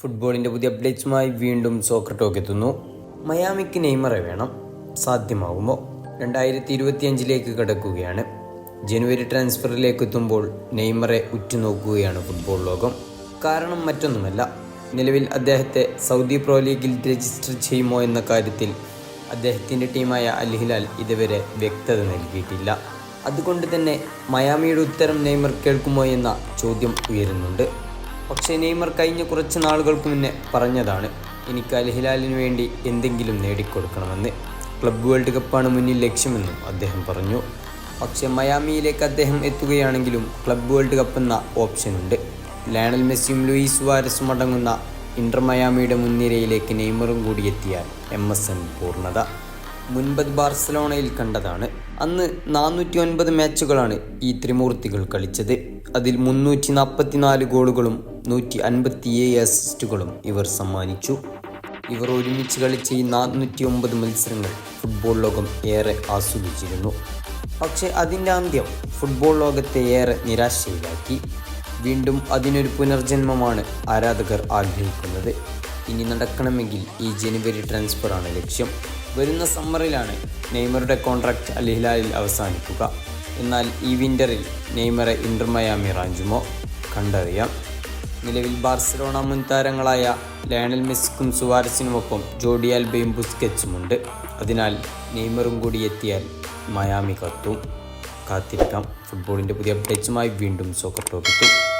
ഫുട്ബോളിന്റെ പുതിയ അപ്ഡേറ്റ്സുമായി വീണ്ടും സോക്കർ ടോക്ക് എത്തുന്നു. മയാമിക്ക് നെയ്മറെ വേണം. സാധ്യമാകുമോ രണ്ടായിരത്തി ഇരുപത്തിയഞ്ചിലേക്ക് കടക്കുകയാണ്. ജനുവരി ട്രാൻസ്ഫറിലേക്ക് എത്തുമ്പോൾ നെയ്മറെ ഉറ്റുനോക്കുകയാണ് ഫുട്ബോൾ ലോകം. കാരണം മറ്റൊന്നുമല്ല. നിലവിൽ അദ്ദേഹത്തെ സൗദി പ്രോ ലീഗിൽ രജിസ്റ്റർ ചെയ്യുമോ എന്ന കാര്യത്തിൽ അദ്ദേഹത്തിന്റെ ടീമായ അൽഹിലാൽ ഇതുവരെ വ്യക്തത നൽകിയിട്ടില്ല. അതുകൊണ്ട് തന്നെ മയാമിയുടെ ഉത്തരം നെയ്മർ കേൾക്കുമോ എന്ന ചോദ്യം ഉയരുന്നുണ്ട്. പക്ഷേ നെയ്മർ കഴിഞ്ഞ കുറച്ച് നാളുകൾക്ക് മുന്നേ പറഞ്ഞതാണ് എനിക്ക് അൽഹിലാലിന് വേണ്ടി എന്തെങ്കിലും നേടിക്കൊടുക്കണമെന്ന്. ക്ലബ് വേൾഡ് കപ്പാണ് മുന്നിൽ ലക്ഷ്യമെന്നും അദ്ദേഹം പറഞ്ഞു. പക്ഷേ മയാമിയിലേക്ക് അദ്ദേഹം എത്തുകയാണെങ്കിലും ക്ലബ് വേൾഡ് കപ്പ് എന്ന ഓപ്ഷനുണ്ട്. ലയണൽ മെസ്സിയും ലൂയിസ് വാരസും അടങ്ങുന്ന ഇന്റർ മയാമിയുടെ മുൻനിരയിലേക്ക് നെയ്മറും കൂടി എത്തിയാൽ എം എസ് എൻ പൂർണത. മുൻപത് ബാർസലോണയിൽ കണ്ടതാണ്. അന്ന് നാനൂറ്റി ഒൻപത് മാച്ചുകളാണ് ഈ ത്രിമൂർത്തികൾ കളിച്ചത്. അതിൽ മുന്നൂറ്റി നാൽപ്പത്തിനാല് ഗോളുകളും നൂറ്റി അൻപത്തിയേഴ് അസിസ്റ്റുകളും ഇവർ സമ്മാനിച്ചു. ഇവർ ഒരുമിച്ച് കളിച്ച ഈ നാനൂറ്റി ഒമ്പത് മത്സരങ്ങൾ ഫുട്ബോൾ ലോകം ഏറെ ആസ്വദിച്ചിരുന്നു. പക്ഷേ അതിന്റെ അന്ത്യം ഫുട്ബോൾ ലോകത്തെ ഏറെ നിരാശയിലാക്കി. വീണ്ടും അതിനൊരു പുനർജന്മമാണ് ആരാധകർ ആഗ്രഹിക്കുന്നത്. ഇനി നടക്കണമെങ്കിൽ ഈ ജനുവരി ട്രാൻസ്ഫറാണ് ലക്ഷ്യം. വരുന്ന സമ്മറിലാണ് നെയ്മറുടെ കോൺട്രാക്റ്റ് അൽ അവസാനിക്കുക. എന്നാൽ ഈ വിന്ററിൽ നെയ്മറെ ഇന്റർ മയാമി റാഞ്ചുമോ? കണ്ടറിയാം. നിലവിൽ ബാർസലോണ മുൻ താരങ്ങളായ ലയണൽ മെസ്സിക്കും സുവാരസിനുമൊപ്പം ജോഡി ആൽബയും ബുസ്കെറ്റ്സുമുണ്ട്. അതിനാൽ നെയ്മറും കൂടി എത്തിയാൽ മയാമി കത്തും. കാത്തിരിക്കാം. ഫുട്ബോളിന്റെ പുതിയ അപ്ഡേറ്റ്സുമായി വീണ്ടും സോക്കർ ടോക്കെത്തും